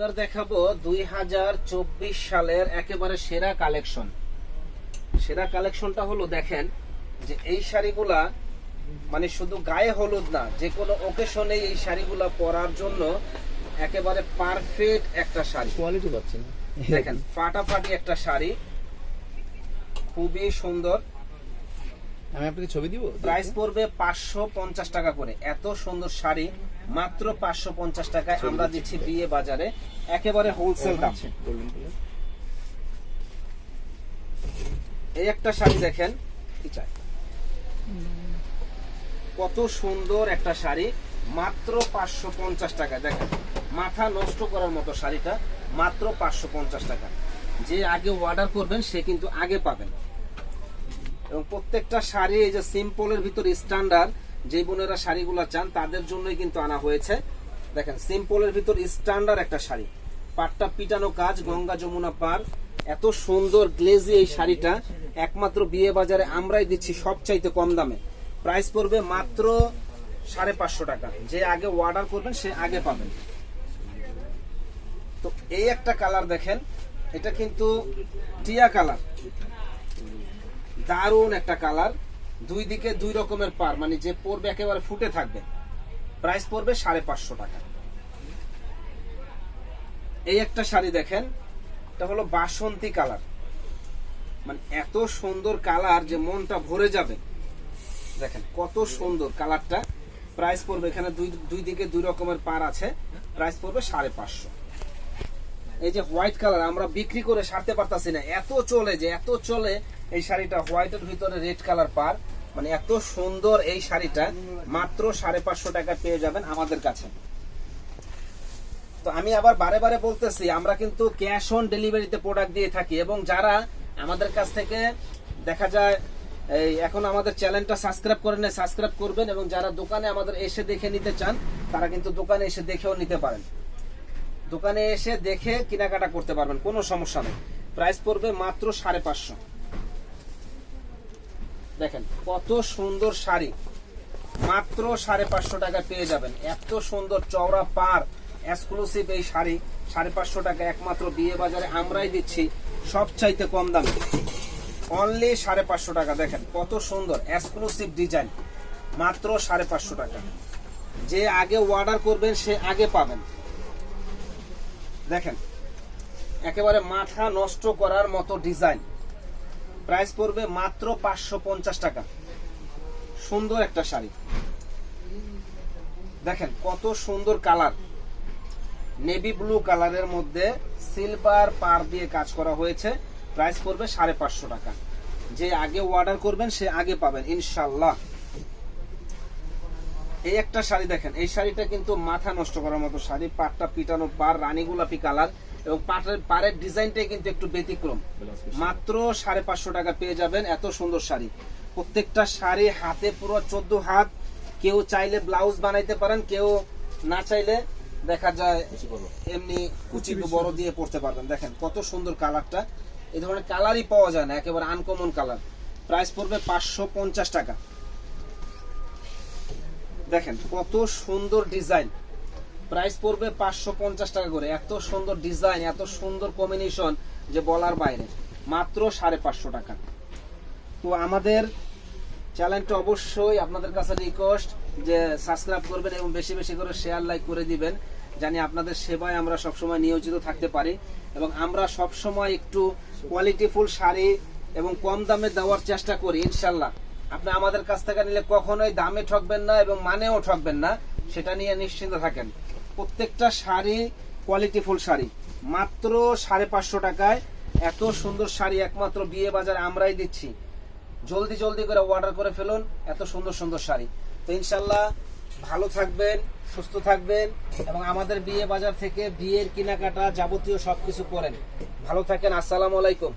এবার দেখাবো দুই হাজার চব্বিশ সালের একেবারে সেরা কালেকশন। সেরা কালেকশনটা হলো দেখেন যে এই শাড়িগুলা মানে শুধু গায়ে হলুদ না যে কোনো ওকেশনে এই শাড়িগুলা পরার জন্য একেবারে পারফেক্ট একটা শাড়ি। কোয়ালিটি পাচ্ছি না দেখেন ফাটাফাটি একটা শাড়ি। খুবই সুন্দর। আমি আপনাকে ছবি দিব? প্রাইস পড়বে পাঁচশো পঞ্চাশ টাকা করে। এত সুন্দর শাড়ি মাত্র পাঁচশো পঞ্চাশ টাকায় আমরা দিচ্ছি। বিয়ে বাজারে। একেবারে হোলসেল দাম। এই একটা শাড়ি দেখেন কি চাই? কত সুন্দর একটা শাড়ি মাত্র পাঁচশো পঞ্চাশ টাকা। দেখেন মাথা নষ্ট করার মতো শাড়িটা মাত্র পাঁচশো পঞ্চাশ টাকা। যে আগে অর্ডার করবেন সে কিন্তু আগে পাবেন। এবং প্রত্যেকটা শাড়ি, এই যে সিম্পলের ভিতর স্ট্যান্ডার্ড যে বোনেরা শাড়িগুলো চান, তাদের জন্যই কিন্তু আনা হয়েছে। দেখেন সিম্পলের ভিতর স্ট্যান্ডার্ড একটা শাড়ি। পাটটা পিটানো কাজ, গঙ্গা যমুনা পার। এত সুন্দর গ্লেজি এই শাড়িটা। একমাত্র বিয়ে বাজারে আমরাই দিচ্ছি সবচাইতে কম দামে। প্রাইস পড়বে মাত্র সাড়ে পাঁচশো টাকা। যে আগে অর্ডার করবেন, সে আগে পাবেন। তো এই একটা কালার দেখেন। এটা কিন্তু টিয়া কালার দারুণ একটা কালার। দুই দিকে দুই রকমের পার মানে যে পড়বে একেবারে ফুটে থাকবে। প্রাইস পড়বে সাড়ে পাঁচশো টাকা। এই একটা শাড়ি দেখেন, এটা হলো বাসন্তী কালার। মানে এত সুন্দর কালার যে মনটা ভরে যাবে। দেখেন, কত সুন্দর কালারটা। প্রাইস পড়বে এখানে দুই দুই দিকে দুই রকমের পার আছে। প্রাইস পড়বে সাড়ে পাঁচশো। এই যে হোয়াইট কালার, আমরা বিক্রি করে সারতে পারতাছি না। এত চলে যে, এত চলে এই শাড়িটা হোয়াইটের ভিতরে রেড কালার পার। মানে এত সুন্দর এই শাড়িটা, মাত্র সাড়ে পাঁচশো টাকা পেয়ে যাবেন আমাদের কাছে। তো আমি আবার বারে বারে বলতেছি, আমরা কিন্তু ক্যাশ অন ডেলিভারিতে প্রোডাক্ট দিয়ে থাকি এবং যারা আমাদের কাছ থেকে দেখা যায়, এই এখন আমাদের চ্যানেলটা সাবস্ক্রাইব করে নেয় সাবস্ক্রাইব করবেন এবং যারা দোকানে আমাদের এসে দেখে নিতে চান, তারা কিন্তু দোকানে এসে দেখেও নিতে পারেন। দোকানে এসে দেখে কেনাকাটা করতে পারবেন, কোনো সমস্যা নেই। প্রাইস পড়বে মাত্র সাড়ে পাঁচশো। দেখেন, কত সুন্দর শাড়ি। মাত্র সাড়ে পাঁচশো টাকা পেয়ে যাবেন। এত সুন্দর চওড়া পার এক্সক্লুসিভ এই শাড়ি, সাড়ে পাঁচশো টাকা একমাত্র বিয়ে বাজারে আমরাই দিচ্ছি সব চাইতে কম দামে। অনলি সাড়ে পাঁচশো টাকা, দেখেন, কত সুন্দর এক্সক্লুসিভ ডিজাইন মাত্র সাড়ে পাঁচশো টাকা। যে আগে অর্ডার করবেন, সে আগে পাবেন। দেখেন, একেবারে মাথা নষ্ট করার মতো ডিজাইন প্রাইস পড়বে মাত্র পাঁচশো পঞ্চাশ টাকা। সুন্দর একটা শাড়ি। দেখেন কত সুন্দর কালার। নেভি ব্লু কালারের মধ্যে সিলভার পার দিয়ে কাজ করা হয়েছে। প্রাইস পড়বে সাড়ে পাঁচশো টাকা। যে আগে অর্ডার করবেন, সে আগে পাবেন ইনশাল্লাহ এই একটা শাড়ি দেখেন, এই শাড়িটা কিন্তু মাথা নষ্ট করার মতো শাড়ি, পাটটা পিটানো পার রানী গোলাপি কালার। এবং পাটের পাড়ের ডিজাইনটাই কিন্তু একটু ব্যতিক্রম। মাত্র সাড়ে পাঁচশো টাকা পেয়ে যাবেন এত সুন্দর শাড়ি। প্রত্যেকটা শাড়ি হাতে পুরো চোদ্দ হাত। কেউ চাইলে ব্লাউজ বানাইতে পারেন কেউ না চাইলে দেখা যায় এমনি কুচি বড় দিয়ে পড়তে পারবেন। দেখেন কত সুন্দর কালারটা। এই ধরনের কালারই পাওয়া যায় না একেবারে আনকমন কালার প্রাইস পড়বে পাঁচশো পঞ্চাশ টাকা। দেখেন কত সুন্দর ডিজাইন। প্রাইস পড়বে পাঁচশো পঞ্চাশ টাকা করে। এত সুন্দর ডিজাইন, এত সুন্দর কম্বিনেশন যে বলার বাইরে। মাত্র সাড়ে পাঁচশো টাকা। তো আমাদের চ্যানেলটা অবশ্যই আপনাদের কাছে রিকোয়েস্ট যে সাবস্ক্রাইব করবেন এবং বেশি বেশি করে শেয়ার লাইক করে দিবেন। জানি আপনাদের সেবায় আমরা সবসময় নিয়োজিত থাকতে পারি এবং আমরা সবসময় একটু কোয়ালিটিফুল শাড়ি এবং কম দামে দেওয়ার চেষ্টা করি ইনশাল্লাহ আপনি আমাদের কাছ থেকে নিলে কখনোই দামে ঠকবেন না এবং মানেও ঠকবেন না, সেটা নিয়ে নিশ্চিন্ত থাকেন। প্রত্যেকটা শাড়ি কোয়ালিটিফুল শাড়ি। মাত্র সাড়ে পাঁচশো টাকায় এত সুন্দর শাড়ি একমাত্র বিয়ে বাজারে আমরাই দিচ্ছি। জলদি জলদি করে অর্ডার করে ফেলুন, এত সুন্দর সুন্দর শাড়ি। তো ইনশাল্লাহ ভালো থাকবেন, সুস্থ থাকবেন এবং আমাদের বিয়ে বাজার থেকে বিয়ের কেনাকাটা যাবতীয় সবকিছু করেন। ভালো থাকেন, আসসালামু আলাইকুম।